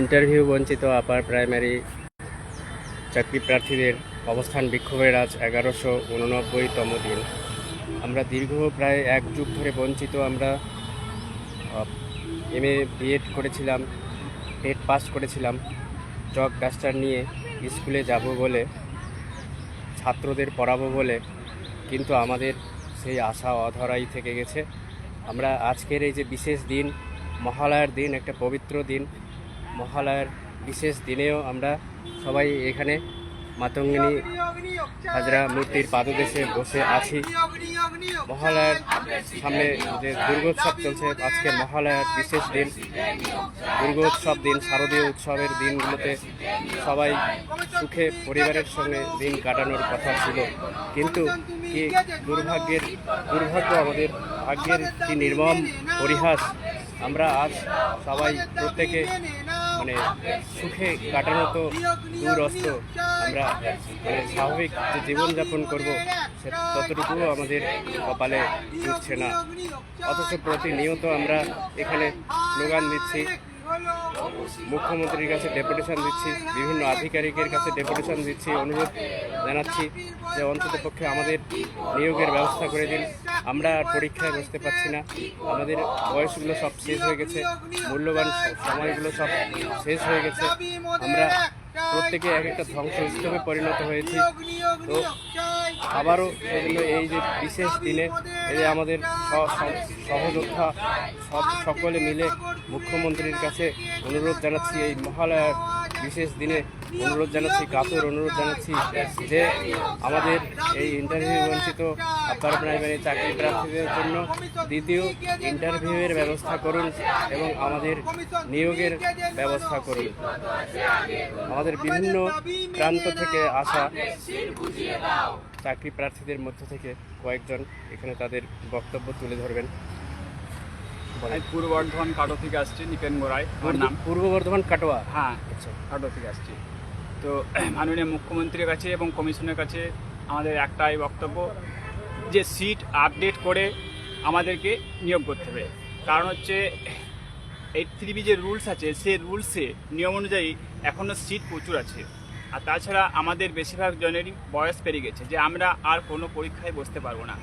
Interview বঞ্চিত upper primary চাকরি প্রার্থীদের অবস্থান বিক্ষোভের আজ এগারোশো উননব্বইতম দিন। আমরা দীর্ঘ প্রায় এক যুগ ধরে বঞ্চিত, আমরা এম এ বিএড করেছিলাম টেট পাস করেছিলাম, চক ডাস্টার নিয়ে স্কুলে যাব বলে, ছাত্রদের পড়াবো বলে, কিন্তু আমাদের সেই আশা অধরাই থেকে গেছে। আমরা আজকের এই যে বিশেষ দিন, মহালয়ার দিন, একটা পবিত্র দিন মহালয়ার বিশেষ দিনেও আমরা সবাই এখানে মাতঙ্গিনী হাজরা মূর্তির পাদদেশে বসে আছি। মহালয়ার সামনে যে দুর্গোৎসব চলছে, আজকে মহালয়ার বিশেষ দিন। দুর্গোৎসব দিন, শারদীয় উৎসবের দিনগুলোতে সবাই সুখে পরিবারের সঙ্গে দিন কাটানোর কথা ছিল। কিন্তু কি দুর্ভাগ্যের, দুর্ভাগ্য আমাদের, ভাগ্যের কি নির্মম পরিহাস, আমরা আজ সবাই প্রত্যেকে মানে সুখে কাটানো তো দূরস্ত আমরা মানে স্বাভাবিক যে জীবনযাপন করব, সে ততটুকুও আমাদের কপালে জুটছে না। অথচ প্রতিনিয়ত আমরা এখানে স্লোগান দিচ্ছি, মুখ্যমন্ত্রীর কাছে ডেপুটেশন দিচ্ছি, বিভিন্ন আধিকারিকের কাছে ডেপুটেশন দিচ্ছি, অনুরোধ জানাচ্ছি যে অন্তত পক্ষে আমাদের নিয়োগের ব্যবস্থা করে দিন। আমরা আর পরীক্ষায় বসতে পারছি না। আমাদের বয়সগুলো সব শেষ হয়ে গেছে, মূল্যবান সময়গুলো সব শেষ হয়ে গেছে। আমরা প্রত্যেকে এক একটা ধ্বংস ধ্বংসস্তূপে পরিণত হয়েছি। তো আবারও সেজন্য এই যে বিশেষ দিনে, এই আমাদের সহযোদ্ধা সব সকলে মিলে মুখ্যমন্ত্রীর কাছে অনুরোধ জানাচ্ছি, এই মহালয়ার বিশেষ দিনে অনুরোধ জানাচ্ছি কাতর অনুরোধ জানাচ্ছি যে আমাদের এই ইন্টারভিউ বঞ্চিত আপার প্রাইমারি চাকরি প্রার্থীদের জন্য দ্বিতীয় ইন্টারভিউয়ের ব্যবস্থা করুন এবং আমাদের নিয়োগের ব্যবস্থা করুন। আমাদের বিভিন্ন প্রান্ত থেকে আসা চাকরি প্রার্থীদের মধ্য থেকে কয়েকজন এখানে তাদের বক্তব্য তুলে ধরবেন। আমি পূর্ব বর্ধমান কাটো থেকে আসছি নিপেন গোড়াই আমার নাম। পূর্ব বর্ধমান কাটোয়া? হ্যাঁ আচ্ছা। কাটো থেকে আসছি। তো মাননীয় মুখ্যমন্ত্রীর কাছে এবং কমিশনের কাছে আমাদের একটাই বক্তব্য যে সিট আপডেট করে আমাদেরকে নিয়োগ করতে হবে। কারণ হচ্ছে এই থ্রিবি যে রুলস আছে সেই রুলসে নিয়ম অনুযায়ী এখনও সিট প্রচুর আছে। আর তাছাড়া আমাদের বেশিরভাগ জনেরই বয়স পেরিয়ে গেছে যে আমরা আর কোনো পরীক্ষায় বসতে পারব না।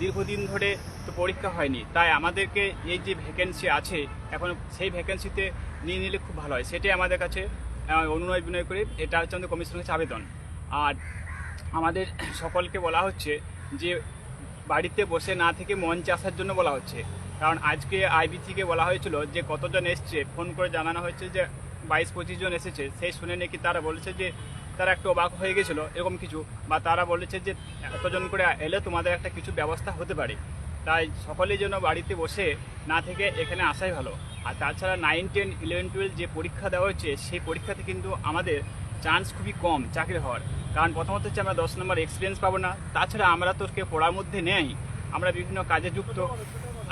দীর্ঘদিন ধরে তো পরীক্ষা হয়নি। তাই আমাদেরকে এই যে ভ্যাকেন্সি আছে, এখন সেই ভ্যাকেন্সিতে নিয়ে নিলে খুব ভালো হয়। সেটাই আমাদের কাছে অনুনয় বিনয় করে এটা হচ্ছে আমাদের কমিশনের কাছে আবেদন। আর আমাদের সকলকে বলা হচ্ছে যে বাড়িতে বসে না থেকে মঞ্চে আসার জন্য বলা হচ্ছে। কারণ আজকে আইবি থেকে বলা হয়েছিল যে কতজন এসছে, ফোন করে জানানো হয়েছে যে বাইশ পঁচিশ জন এসেছে। সেই শুনে নাকি তারা বলেছে যে তারা একটু অবাক হয়ে গেছিল, এরকম কিছু। বা তারা বলেছে যে, এতজন করে এলে তোমাদের একটা কিছু ব্যবস্থা হতে পারে। তাই সকলেই যেন বাড়িতে বসে না থেকে এখানে আসাই ভালো। আর তাছাড়া নাইন টেন ইলেভেন টুয়েলভ যে পরীক্ষা দেওয়া হচ্ছে সেই পরীক্ষাতে কিন্তু আমাদের চান্স খুবই কম চাকরি হওয়ার। কারণ প্রথমত হচ্ছে আমরা দশ নম্বর এক্সপিরিয়েন্স পাবো না। তাছাড়া আমরা তো কেউ পড়ার মধ্যে নেই। আমরা বিভিন্ন কাজে যুক্ত।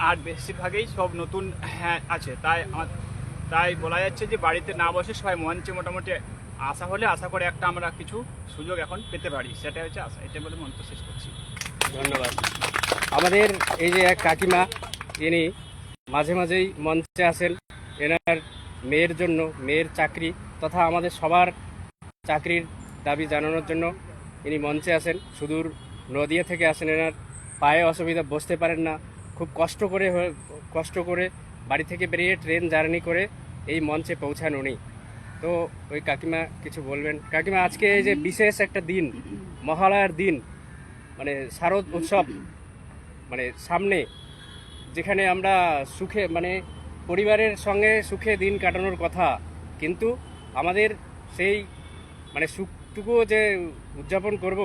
আর বেশিরভাগেই সব নতুন হ্যাঁ আছে। তাই আমার, তাই বলা যাচ্ছে যে বাড়িতে না বসে সবাই মঞ্চে মোটামুটি আশা হলে আশা করে একটা আমরা কিছু সুযোগ এখন পেতে পারি। সেটাই হচ্ছে আশা। এটা বলে মন্তব্য শেষ করছি। ধন্যবাদ। আমাদের এই যে এক কাকিমা, ইনি মাঝে মাঝেই মঞ্চে আসেন। এনার মেয়ের জন্য, মেয়ের চাকরি তথা আমাদের সবার চাকরির দাবি জানানোর জন্য ইনি মঞ্চে আসেন। সুদূর নদিয়া থেকে আসেন এনার। পায়ে অসুবিধা, বসতে পারেন না। খুব কষ্ট করে কষ্ট করে বাড়ি থেকে বেরিয়ে ট্রেন জার্নি করে এই মঞ্চে পৌঁছান উনি। তো ওই কাকিমা কিছু বলবেন? কাকিমা আজকে এই যে বিশেষ একটা দিন মহালয়ার দিন মানে শারদ উৎসব মানে সামনে যেখানে আমরা সুখে মানে পরিবারের সঙ্গে সুখে দিন কাটানোর কথা কিন্তু আমাদের সেই মানে সুখটুকুও যে উদযাপন করব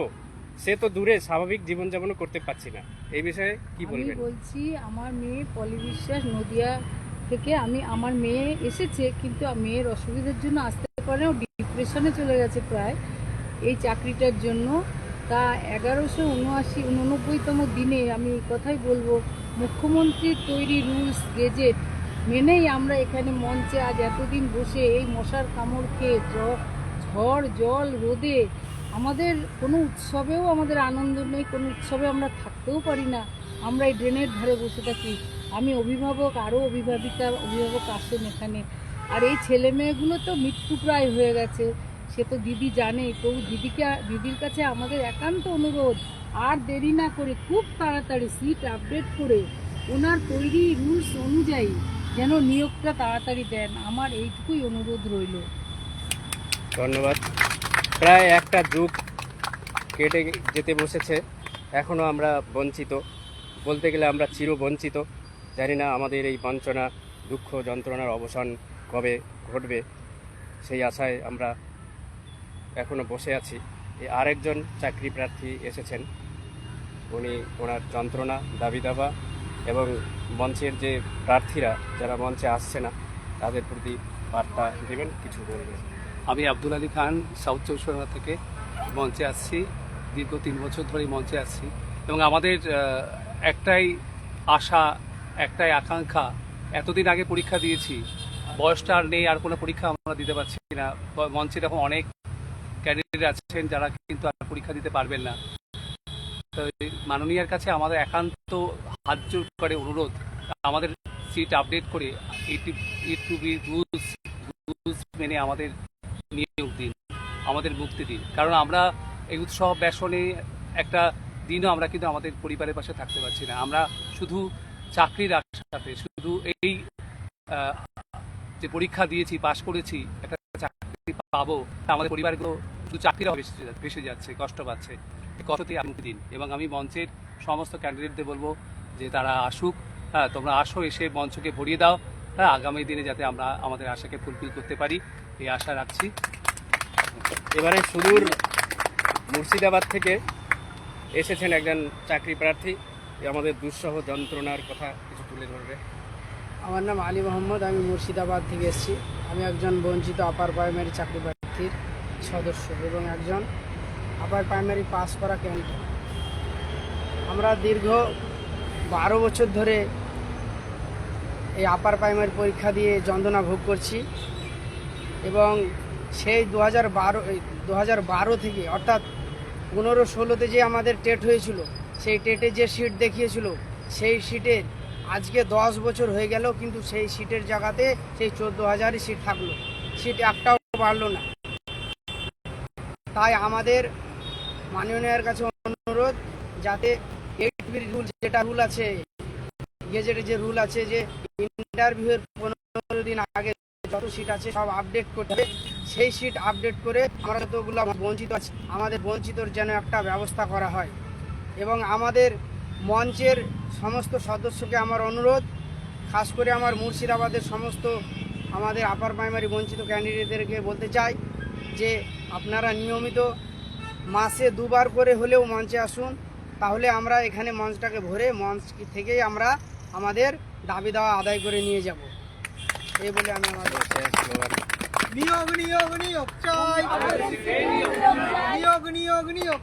সে তো দূরে স্বাভাবিক জীবনযাপনও করতে পারছি না। এই বিষয়ে কি বলবেন? বলছি আমার মেয়ে পলি বিশ্বাস নদিয়া থেকে আমি, আমার মেয়ে এসেছে, কিন্তু মেয়ের অসুবিধার জন্য আসতে পারে ও ডিপ্রেশনে চলে গেছে প্রায়। এই চাকরিটার জন্য তা এগারোশো উনআশি, উননব্বইতম দিনে আমি কথাই বলব মুখ্যমন্ত্রীর তৈরি রুলস, গেজেট মেনেই আমরা এখানে মঞ্চে আজ এতদিন বসে এই মশার কামড় খেয়ে ঝড়, জল, রোদে আমাদের কোনো উৎসবেও আমাদের আনন্দ নেই, কোনো উৎসবে আমরা থাকতেও পারি না। আমরা এই ড্রেনের ধারে বসে থাকি। আমি অভিভাবক, আরও অভিভাবিকা, অভিভাবক আসেন এখানে। আর এই ছেলে মেয়েগুলো তো মৃত্যুপ্রায় হয়ে গেছে। সে তো দিদি জানে তো দিদিকে দিদির কাছে আমাদের একান্ত অনুরোধ, আর দেরি না করে, খুব তাড়াতাড়ি সিট আপডেট করে ওনার তৈরি রুলস অনুযায়ী যেন নিয়োগটা তাড়াতাড়ি দেন। আমার এইটুকুই অনুরোধ রইল। ধন্যবাদ। প্রায় একটা যুগ কেটে যেতে বসেছে। এখনও আমরা বঞ্চিত। বলতে গেলে আমরা চিরবঞ্চিত। জানি না আমাদের এই বঞ্চনা দুঃখ, যন্ত্রণার অবসান কবে ঘটবে, সেই আশায় আমরা এখনও বসে আছি। আরেকজন চাকরি প্রার্থী এসেছেন। উনি ওনার যন্ত্রণা দাবি দাবা এবং মঞ্চের যে প্রার্থীরা, যারা মঞ্চে আসছে না, তাদের প্রতি বার্তা দেবেন, কিছু বলবেন। আমি আব্দুল আলী খান, সাউথ চব্বিশ থেকে মঞ্চে আসছি, দীর্ঘ তিন বছর ধরেই মঞ্চে আসছি। এবং আমাদের একটাই আশা একটাই আকাঙ্ক্ষা। এতদিন আগে পরীক্ষা দিয়েছি। বয়সটা আর নেই, আর কোনো পরীক্ষা আমরা দিতে পারছি না। মঞ্চে এরকম অনেক ক্যান্ডিডেট আছেন যারা কিন্তু আর পরীক্ষা দিতে পারবেন না। তো মাননীয়ার কাছে আমাদের একান্ত হাত জোর করে অনুরোধ, আমাদের সিট আপডেট করে eight two B rules rules মেনে আমাদের নিয়োগ দিন, আমাদের মুক্তি দিন। কারণ আমরা এই উৎসব ব্যাসনে একটা দিনও আমরা কিন্তু আমাদের পরিবারের পাশে থাকতে পারছি না। আমরা শুধু চাকরির আশাতে। শুধু এই যে পরীক্ষা দিয়েছি, পাশ করেছি, একটা চাকরি পাবো আমাদের পরিবারগুলো শুধু চাকরিরা ভেসে যাচ্ছে, কষ্ট পাচ্ছে। কষ্টতেই আমি দিন। এবং আমি মঞ্চের সমস্ত ক্যান্ডিডেটদের বলব যে তারা আসুক হ্যাঁ তোমরা আসো, এসে মঞ্চকে ভরিয়ে দাও হ্যাঁ আগামী দিনে যাতে আমরা আমাদের আশাকে ফুলফিল করতে পারি, এই আশা রাখছি। এবারে সুদূর মুর্শিদাবাদ থেকে এসেছেন একজন চাকরি প্রার্থী। আমাদের দুঃসহ যন্ত্রণার কথা কিছু তুলে ধরবে। আমার নাম আলী মোহাম্মদ, আমি মুর্শিদাবাদ থেকে এসেছি। আমি একজন বঞ্চিত আপার প্রাইমারি চাকরি প্রার্থীর সদস্য এবং একজন আপার প্রাইমারি পাস করা ক্যান্ডিডেট আমরা দীর্ঘ বারো বছর ধরে এই আপার প্রাইমারি পরীক্ষা দিয়ে যন্ত্রণা ভোগ করছি এবং সেই দু হাজার বারো দু থেকে অর্থাৎ পনেরো ষোলোতে যে আমাদের টেট হয়েছিল সেই টেটে যে সিট দেখিয়েছিল, সেই সিটের আজকে দশ বছর হয়ে গেল, কিন্তু সেই সিটের জায়গাতে সেই চোদ্দ হাজারই সিট থাকল। সিট একটাও বাড়লো না। তাই আমাদের মাননীয়ের কাছে অনুরোধ, যাতে এইট রুল যেটা রুল আছে, গেজেটে যে রুল আছে যে ইন্টারভিউয়ের পনেরো দিন আগে যত সিট আছে সব আপডেট করতে সেই সিট আপডেট করে আমরা যতগুলো বঞ্চিত আছি, আমাদের বঞ্চিতর যেন একটা ব্যবস্থা করা হয়। এবং আমাদের মঞ্চের সমস্ত সদস্যকে আমার অনুরোধ খাস করে আমার মুর্শিদাবাদের সমস্ত আমাদের আপার প্রাইমারি বঞ্চিত ক্যান্ডিডেটদেরকে বলতে চাই যে আপনারা নিয়মিত মাসে দুবার করে হলেও মঞ্চে আসুন। তাহলে আমরা এখানে মঞ্চটাকে ভরে মঞ্চ থেকেই আমরা আমাদের দাবি দেওয়া আদায় করে নিয়ে যাব। এই বলে আমি আমাদের নিয়োগ নিয়োগ নিয়োগ। চাই নিয়োগ নিয়োগ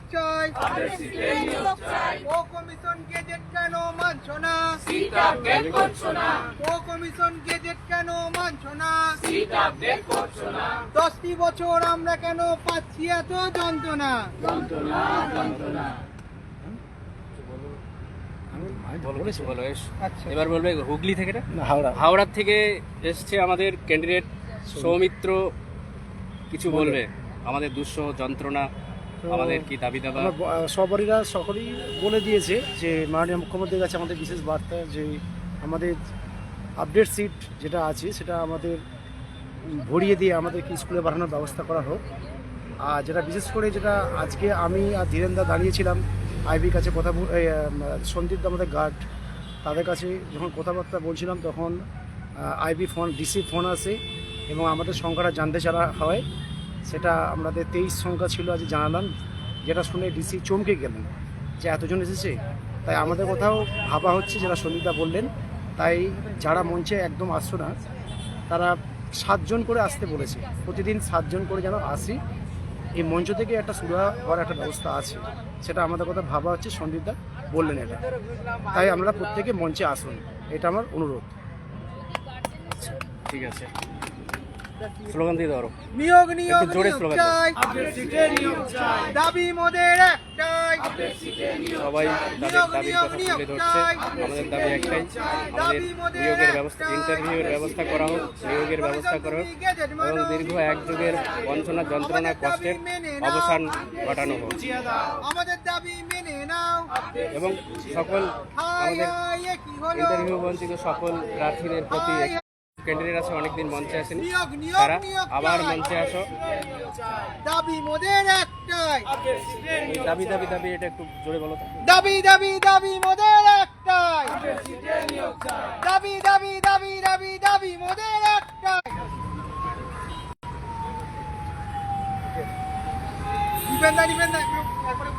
নিয়োগ চাই। ও কমিশন গেজেট কেন মানছ না? ও কমিশন গেজেট কেন মানছ না? দশটি বছর আমরা কেন পাচ্ছি এত যন্ত্রণা। আচ্ছা। এবার বলবে হুগলি থেকে হাওড়া। হাওড়ার থেকে এসছে আমাদের ক্যান্ডিডেট সৌমিত্র কিছু বলবে। আমাদের দুঃসহ যন্ত্রণা। আমাদের কি দাবি দাবা? সবারইরা সকলেই বলে দিয়েছে যে মাননীয় মুখ্যমন্ত্রীর কাছে আমাদের বিশেষ বার্তা যে আমাদের আপডেট সিট যেটা আছে সেটা আমাদের ভরিয়ে দিয়ে আমাদেরকে স্কুলে পাঠানোর ব্যবস্থা করা হোক। আর যেটা বিশেষ করে যেটা আজকে আমি আর ধীরেন্দা দাঁড়িয়েছিলাম আইবির কাছে কথা সন্দীপ আমাদের গার্ড তাদের কাছে যখন কথাবার্তা বলছিলাম তখন আইবি ফোন ডিসি ফোন আসে এবং আমাদের সংখ্যাটা জানতে চাওয়া হয়। সেটা আমাদের তেইশ সংখ্যা ছিল আজ জানালাম, যেটা শুনে ডিসি চমকে গেলেন যে এতজন এসেছে। তাই আমাদের কোথাও ভাবা হচ্ছে যেটা সন্দীপদা বললেন, তাই যারা মঞ্চে একদম আসছো না, তারা সাতজন করে আসতে বলেছে। প্রতিদিন সাতজন করে যেন আসি, এই মঞ্চ থেকে একটা শুরু হওয়ার একটা ব্যবস্থা আছে, সেটা আমাদের কথা ভাবা হচ্ছে, সন্দীপদা বললেন এটা। তাই আমরা প্রত্যেকে মঞ্চে আসুন, এটা আমার অনুরোধ। ঠিক আছে। স্লোগান দিয়ে ধরো নিয়োগ নিয়োগ জোরে স্লোগান চাই। দাবি মোদের একটাই। সবাই তাদের দাবির কথা তুলে ধরছে। আমাদের দাবি একটাই। আমাদের নিয়োগের ব্যবস্থা ইন্টারভিউয়ের ব্যবস্থা করা হোক নিয়োগের ব্যবস্থা করা হোক। এবং দীর্ঘ এক যুগের বঞ্চনা যন্ত্রণা কষ্টের অবসান ঘটানো হোক। আমাদের দাবি মেনে নাও। এবং সকল আমাদের ইন্টারভিউ বঞ্চিত সকল প্রার্থীদের প্রতি ক্যান্ডিডেট আছে অনেকদিন মঞ্চে আসেনি। তারা আবার মঞ্চে আসো। দাবি মোদের একটাই। দাবি দাবি দাবি এটা একটু জোরে বলো দাবি দাবি দাবি মোদের একটাই। দাবি দাবি দাবি দাবি দাবি মোদের একটাই। দা একটু একবারে